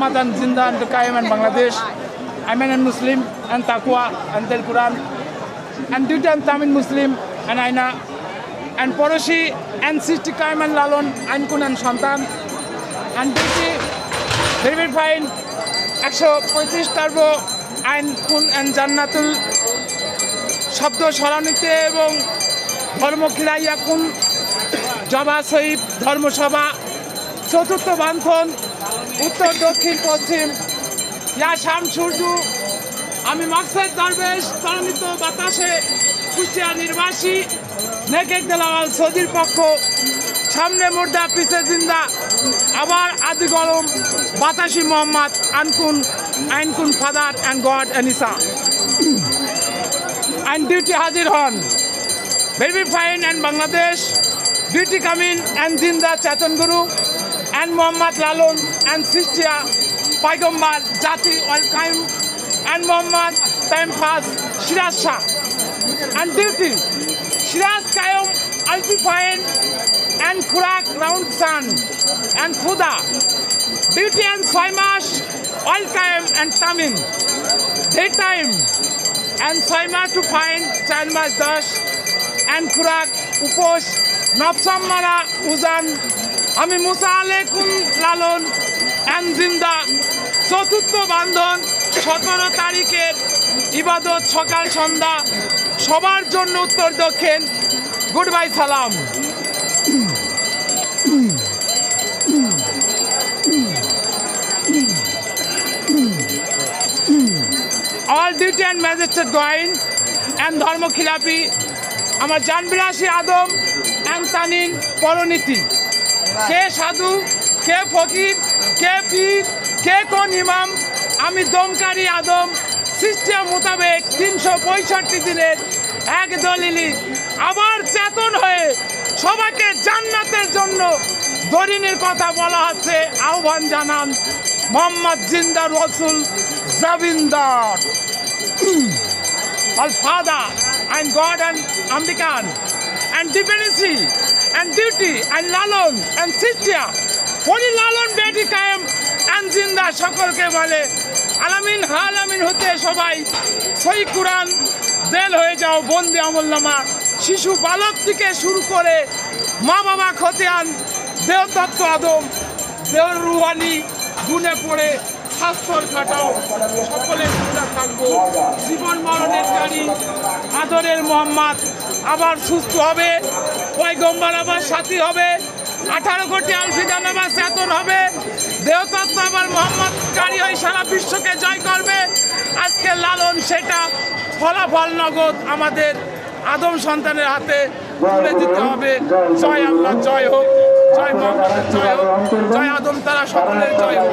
Ramadan Zinda and Qaim and Bangladesh. I'm an Muslim and Taqwa and Tel Quran. And Duty and Tamil Muslim and Aina. And Poroshi and Sisti Qaim and Lalon and Kun and Shantan. And Duty very fine. একশো পঁয়ত্রিশ turbo আইন খুন and শব্দ স্মরণীতে এবং ধর্ম খিলাইয়া খুন জবা শহীদ ধর্মসভা চতুর্থ বান্ধন উত্তর দক্ষিণ পশ্চিম। ইয়া শাম সূর্য। আমি মাকসেদ দরবেশ তরণিত বাতাসে কুষ্টিয়া নির্বাসী নেকেক দেলাওয়াল সৌদির পক্ষ। সামনে মুর্দা পিছে জিন্দা। আবার আদি গরম বাতাসি মোহাম্মদ আনকুন আইনকুন ফাদার অ্যান্ড গড অ্যানিসা আইন ডিউটি হাজির হন। fine and Bangladesh, Beauty Kamin and Zinda Chatan Guru and Muhammad Lalon and Sistia Paigombar Jati Al Qaim and Muhammad Taimfaz Shiraz Shah and Duty Shiraz Qaim Alpifine and Kurak Round Sun and Khuda Duty and Saimash Al Qaim and Tamin Daytime and Saima to find Chalmas Dash and Kurak নবসাম মারা উজান আমি মুসা আলেকুম লালন জিন্দা। চতুর্থ বান্ধন, সতেরো তারিখের ইবাদত সকাল সন্ধ্যা। সবার জন্য উত্তর দক্ষিণ। গুড বাই সালাম অল ডিউটি অ্যান্ড ম্যাজিস্ট্রেট গোয়াইন অ্যান্ড ধর্মখিলাপি আমার জানবিলাসী আদম অ্যান্ড তানিন পরনীতি। কে সাধু, কে ফকির, কে পীর, কে কোন ইমাম, আমি দমকারী আদম। সিস্টেম মোতাবেক তিনশো পঁয়ষট্টি দিনের এক দলিলি আবার চেতন হয়ে সবাইকে জান্নাতের জন্য দরিনের কথা বলা হচ্ছে। আহ্বান জানান মোহাম্মদ জিন্দার রসুল জাবিন্দার। Al father and God and Ambikan and dependency and duty, and Lalon, and Sitya. Holy Lalon বেটি কায়েম and জিন্দা সকলকে বলে আলামিন হালামিন হতে সবাই সই কুরআন বেল হয়ে যাও বন্দি আমলনামা শিশু বালক থেকে শুরু করে মা বাবা খতিয়ান দেহতত্ত্ব আদম দেহ রুহানি গুনে পড়ে স্বাস্থ্যর খাটাও সকলে থাকব জীবন মরণের গাড়ি আদরের মোহাম্মদ আবার সুস্থ হবে পয়গম্বর আবার সাথী হবে। আঠারো কোটি আলফিদান আবার চেতন হবে। দেহতত্ত্ব আবার মোহাম্মদ গাড়ি হয়ে সারা বিশ্বকে জয় করবে। আজকে লালন সেটা ফলাফল নগদ আমাদের আদম সন্তানের হাতে তুলে দিতে হবে। জয় আল্লাহ, জয় হোক, জয় মোহাম্মদের জয় হোক, জয় আদম তারা সকলের জয় হোক।